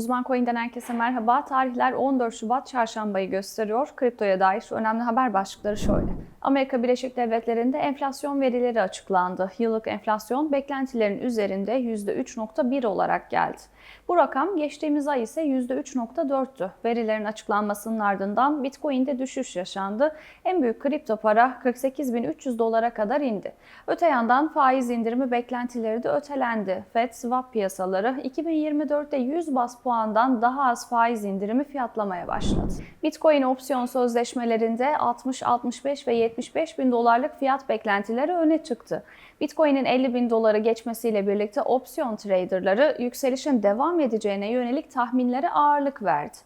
Uzman Coin'den herkese merhaba. Tarihler 14 Şubat çarşambayı gösteriyor. Kriptoya dair önemli haber başlıkları şöyle. Amerika Birleşik Devletleri'nde enflasyon verileri açıklandı. Yıllık enflasyon beklentilerin üzerinde %3.1 olarak geldi. Bu rakam geçtiğimiz ay ise %3.4'tü. Verilerin açıklanmasının ardından Bitcoin'de düşüş yaşandı. En büyük kripto para 48.300 dolara kadar indi. Öte yandan faiz indirimi beklentileri de ötelendi. Fed swap piyasaları 2024'te 100 bas puandan daha az faiz indirimi fiyatlamaya başladı. Bitcoin opsiyon sözleşmelerinde 60, 65 ve 75 bin dolarlık fiyat beklentileri öne çıktı. Bitcoin'in 50 bin doları geçmesiyle birlikte opsiyon traderları yükselişin devam edeceğine yönelik tahminlere ağırlık verdi.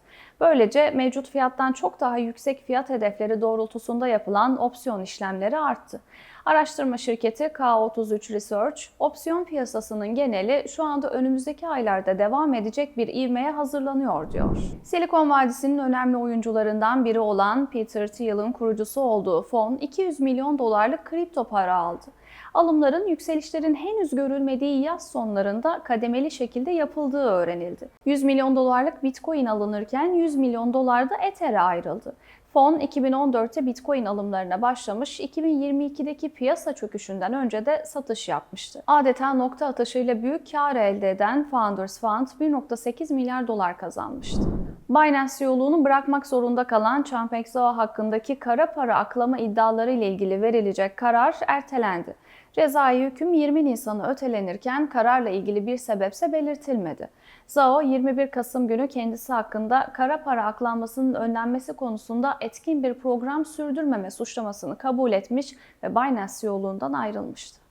Böylece mevcut fiyattan çok daha yüksek fiyat hedefleri doğrultusunda yapılan opsiyon işlemleri arttı. Araştırma şirketi K33 Research, opsiyon piyasasının geneli şu anda önümüzdeki aylarda devam edecek bir ivmeye hazırlanıyor diyor. Silikon Vadisi'nin önemli oyuncularından biri olan Peter Thiel'in kurucusu olduğu fon 200 milyon dolarlık kripto para aldı. Alımların yükselişlerin henüz görülmediği yaz sonlarında kademeli şekilde yapıldığı öğrenildi. 100 milyon dolarlık Bitcoin alınırken 100 milyon dolar da Ether'e ayrıldı. Fon 2014'te Bitcoin alımlarına başlamış, 2022'deki piyasa çöküşünden önce de satış yapmıştı. Adeta nokta atışıyla büyük kar elde eden Founders Fund 1.8 milyar dolar kazanmıştı. Binance yolunu bırakmak zorunda kalan Changpeng Zhao hakkındaki kara para aklama iddiaları ile ilgili verilecek karar ertelendi. Cezai hüküm 20 Nisan'ı ötelenirken kararla ilgili bir sebepse belirtilmedi. Zhao 21 Kasım günü kendisi hakkında kara para aklanmasının önlenmesi konusunda etkin bir program sürdürmeme suçlamasını kabul etmiş ve Binance yolundan ayrılmıştı.